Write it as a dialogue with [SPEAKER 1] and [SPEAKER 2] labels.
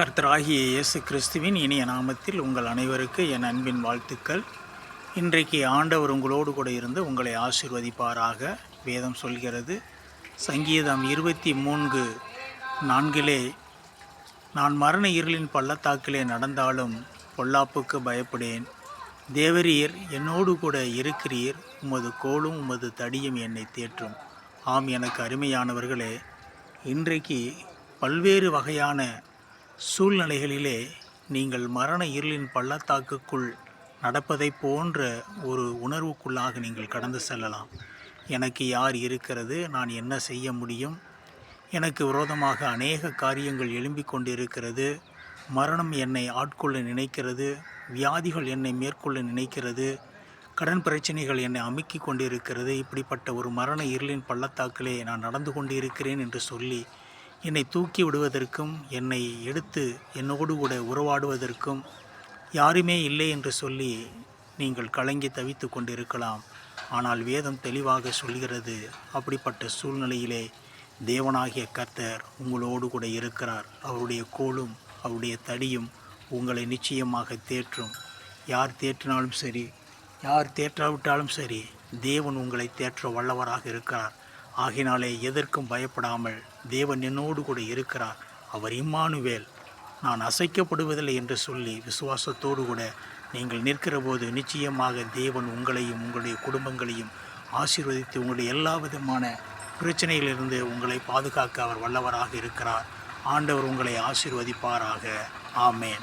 [SPEAKER 1] கர்த்தராகிய இயேசு கிறிஸ்துவின் இனிய நாமத்தில் உங்கள் அனைவருக்கு என் அன்பின் வாழ்த்துக்கள். இன்றைக்கு ஆண்டவர் உங்களோடு கூட இருந்து உங்களை ஆசிர்வதிப்பாராக வேதம் சொல்கிறது. சங்கீதம் இருபத்தி மூன்று நான்கிலே நான் மரண இருளின் பள்ளத்தாக்கிலே நடந்தாலும் பொல்லாப்புக்கு பயப்படேன். தேவரீர் என்னோடு கூட இருக்கிறீர். உமது கோலும் உமது தடியும் என்னை தேற்றும். ஆம் எனக்கு அருமையானவர்களே இன்றைக்கு பல்வேறு வகையான சூழ்நிலைகளிலே நீங்கள் மரண இருளின் பள்ளத்தாக்குக்குள் நடப்பதைப் போன்ற ஒரு உணர்வுக்குள்ளாக நீங்கள் கடந்து செல்லலாம். எனக்கு யார் இருக்கிறது? நான் என்ன செய்ய முடியும்? எனக்கு விரோதமாக அநேக காரியங்கள் எழும்பிக் கொண்டிருக்கிறது. மரணம் என்னை ஆட்கொள்ள நினைக்கிறது. வியாதிகள் என்னை மேற்கொள்ள நினைக்கிறது. கடன் பிரச்சனைகள் என்னை அமுக்கி கொண்டிருக்கிறது. இப்படிப்பட்ட ஒரு மரண இருளின் பள்ளத்தாக்கிலே நான் நடந்து கொண்டிருக்கிறேன் என்று சொல்லி என்னை தூக்கி விடுவதற்கும் என்னை எடுத்து என்னோடு கூட உறவாடுவதற்கும் யாருமே இல்லை என்று சொல்லி நீங்கள் கலங்கி தவித்து கொண்டிருக்கலாம். ஆனால் வேதம் தெளிவாக சொல்கிறது அப்படிப்பட்ட சூழ்நிலையிலே தேவனாகிய கர்த்தர் உங்களோடு கூட இருக்கிறார். அவருடைய கோலும் அவருடைய தடியும் உங்களை நிச்சயமாக தேற்றும். யார் தேற்றினாலும் சரி யார் தேற்றாவிட்டாலும் சரி தேவன் உங்களை தேற்ற வல்லவராக இருக்கிறார். ஆகினாலே எதற்கும் பயப்படாமல் தேவன் என்னோடு கூட இருக்கிறார். அவர் இம்மானுவேல். நான் அசைக்கப்படுவதில்லை என்று சொல்லி விசுவாசத்தோடு கூட நீங்கள் நிற்கிற போது நிச்சயமாக தேவன் உங்களையும் உங்களுடைய குடும்பங்களையும் ஆசீர்வதித்து உங்களுடைய எல்லா விதமான பிரச்சனையிலிருந்து உங்களை பாதுகாக்க அவர் வல்லவராக இருக்கிறார். ஆண்டவர் உங்களை ஆசீர்வதிப்பாராக. ஆமேன்.